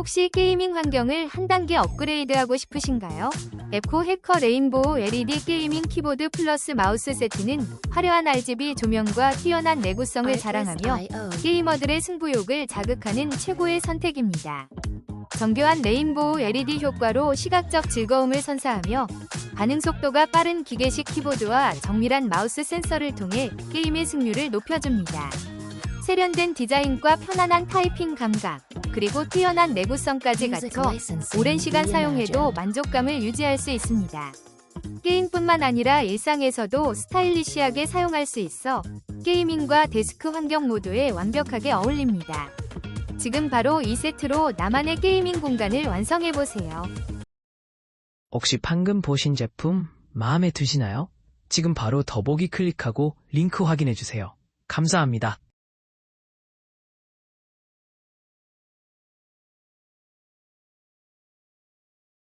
혹시 게이밍 환경을 한 단계 업그레이드하고 싶으신가요? 앱코 해커 레인보우 LED 게이밍 키보드 플러스 마우스 세트는 화려한 RGB 조명과 뛰어난 내구성을 자랑하며 게이머들의 승부욕을 자극하는 최고의 선택입니다. 정교한 레인보우 LED 효과로 시각적 즐거움을 선사하며 반응 속도가 빠른 기계식 키보드와 정밀한 마우스 센서를 통해 게임의 승률을 높여줍니다. 세련된 디자인과 편안한 타이핑 감각, 그리고 뛰어난 내구성까지 갖춰 오랜 시간 사용해도 만족감을 유지할 수 있습니다. 게임뿐만 아니라 일상에서도 스타일리시하게 사용할 수 있어 게이밍과 데스크 환경 모두에 완벽하게 어울립니다. 지금 바로 이 세트로 나만의 게이밍 공간을 완성해보세요. 혹시 방금 보신 제품 마음에 드시나요? 지금 바로 더보기 클릭하고 링크 확인해주세요. 감사합니다.